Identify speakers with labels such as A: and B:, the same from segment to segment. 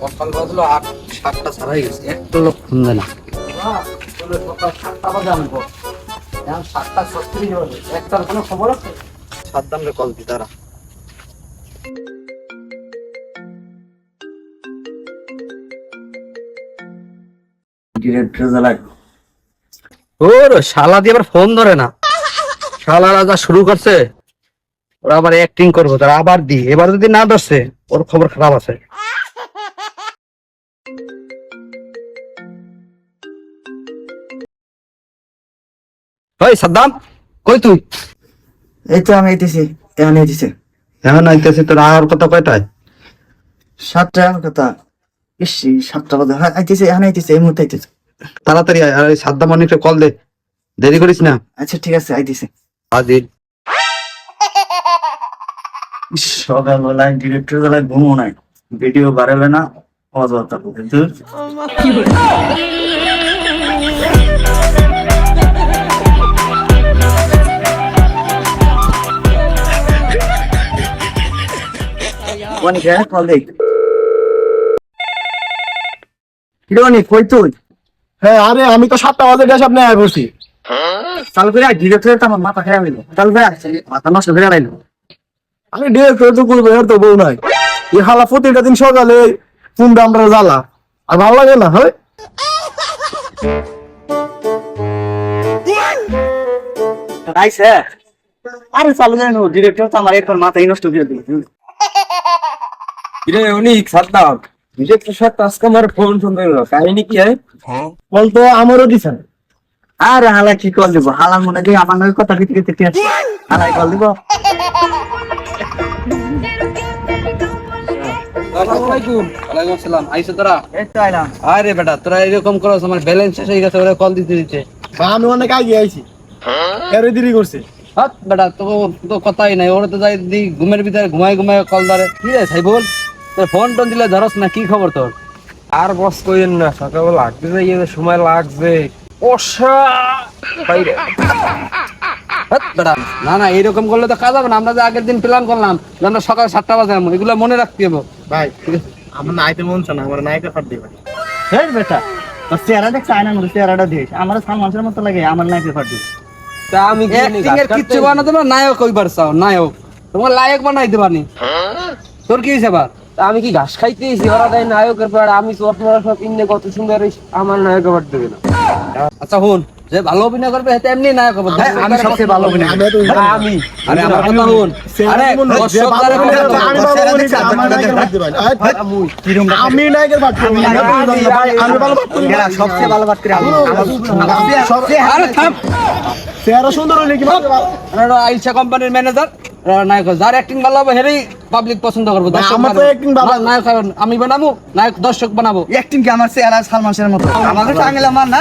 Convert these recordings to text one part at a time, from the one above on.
A: সকাল বাজলো আট সাতটা ছাড়াই গেছে। একটা লোক ফোন দেয় না সকাল সাতটা বাজে আনব। এখন সাতটা ছত্রিশ বাজে। একটার কোনো খবর আছে? কল দি তারা ওর শালা দিয়ে আবার ফোন ধরে না। শালারা যা শুরু করছে। ওরা আবার অ্যাক্টিং করব তারা আবার দি এবার যদি না ধরছে ওর খবর খারাপ আছে। ওই সাদ্দাম কই তুই?
B: এই তো আমি আইতেছি এখন আইতেছি।
A: এখন আইতেছি তোর আর কথা কয়টায়?
B: সাতটা কথা। ইস সাতটা বাজে হ্যাঁ আইতেছি এখন আইতেছি এই মুহূর্তে আইতেছি।
A: তাড়াতাড়ি আয় আর ওই সাদ্দাম অনেকটা কল দে। দেরি করিস না।
B: আচ্ছা ঠিক আছে আইতেছি। ইস, সকালবেলায় ডিরেক্টর জ্বালায় ঘুমো নাই। ভিডিও বাড়াবে না। অযথা কিন্তু হ্যাঁ কই তুই?
C: হ্যাঁ আরে আমি তো সাতটা বাজে গ্যাস আপনি আয় বসি।
B: চালু করে ডিরেক্টর তো আমার মাথা খারাপ হইল। চালু করে মাথা নষ্ট করে আইলো।
C: আমি ডিরেক্টর তো করব এর তো বউ নাই। এই হালা প্রতিটা দিন সকালে ফোন আমরা জ্বালা। আর ভালো লাগে না হয়?
B: আইছে আরে চালু করে নো ডিরেক্টর তো আমার একবার মাথায় নষ্ট করে দিল।
D: কিরে অনিক সাদ্দাম। ডিরেক্টর সাহেব তো আজকে আমার ফোন ফোন করল কাহিনী কি হয়?
C: বল তো আমারও দিছেন
B: আরে হালা কি কল দিব? হালা মনে করি আমার নয় কথা থেকে হালাই কল দিব?
A: আরে বেটা তোরা এরকম করস আমার ব্যালেন্স শেষ হয়ে গেছে ওরা কল দিতে দিতে।
C: আমি অনেক আগে আইছি। এর দেরি করছে।
A: হাত বেটা তো তো কথাই নাই ওরা তো যাই দি ঘুমের ভিতরে ঘুমায় ঘুমায় কল ধরে। কি রে সাইবুল তোর ফোন টোন দিলে ধরস না কি খবর তোর?
D: আর বস কইেন না সকালবেলা লাগতে যাই সময় লাগবে ওষা বাইরে
A: বেটা না না এরকম করলে তো কাজ হবে না আমরা যে আগের দিন প্ল্যান করলাম যে আমরা সকাল সাতটা বাজে এগুলো মনে রাখতে হবে।
C: ভাই আমার নাইতে মন না আমার নাইতে ফাট দিবে।
B: বেটা তোর চেহারা মধ্যে চেহারাটা দেখ। আমার সালমানের মতো লাগে আমার নাইতে ফাটি
D: তা আমি কি
A: অ্যাক্টিং এর কিচ্ছু পারো নায়ক কইবার চাও নায়ক। তোমার লায়ক বানাইতে পারি। তোর কি হয়েছে এবার?
D: আমি কি ঘাস খাইতে এসেছি? ওরা দেয় নায়কের পর আমি তো আপনারা সব ইন্নে কত সুন্দর আমার নায়ক পর দেবে না।
A: আচ্ছা হুন যে ভালো অভিনয় করবে সেটা এমনি নায়ক হবে।
B: আমি সবচেয়ে ভালো অভিনয়
C: আমি।
A: আরে আমার কথা হুন আরে
C: আমি নায়কের দিবে আমি ভালো ফাট দিবে
B: সবচেয়ে ভালো বাত করে আমি।
A: আরে থাম।
C: চেহারা সুন্দর হইলে কি ভালো
A: আরে আইসা কোম্পানির ম্যানেজার নায়ক যার অ্যাক্টিং ভালো হবে হেরেই পাবলিক পছন্দ করবে।
C: আমার তো
A: বানাবে।
C: acting ভালো-
A: নায়ক আমি বানাবো নায়ক দর্শক বানাবো।
B: অ্যাক্টিং কি আমার চেহারা সালমান শাহের মতো? আমাকে না।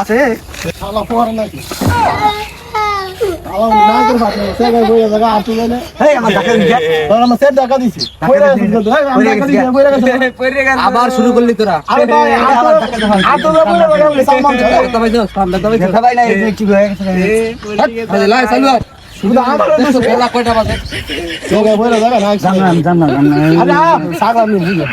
B: আছে।
C: শালা ফোয়ারা নাকি? শালা নায়কের ফাট দিবে সে গায় বইয়া জায়গা আটু গেলে
B: হেই আমার টাকা দিয়ে
C: তোর আমার সেট টাকা দিছি। কইরা গেছিস তো হেই আমি টাকা দিছি কইরা গেছিস
A: আবার শুরু করলি তোরা।
C: আরে ভাই আটো আটো বলে বলে
A: তো
B: না কি হয়ে গেছে
A: লাই চালু
C: আরে সাগর আমি বুঝলাম।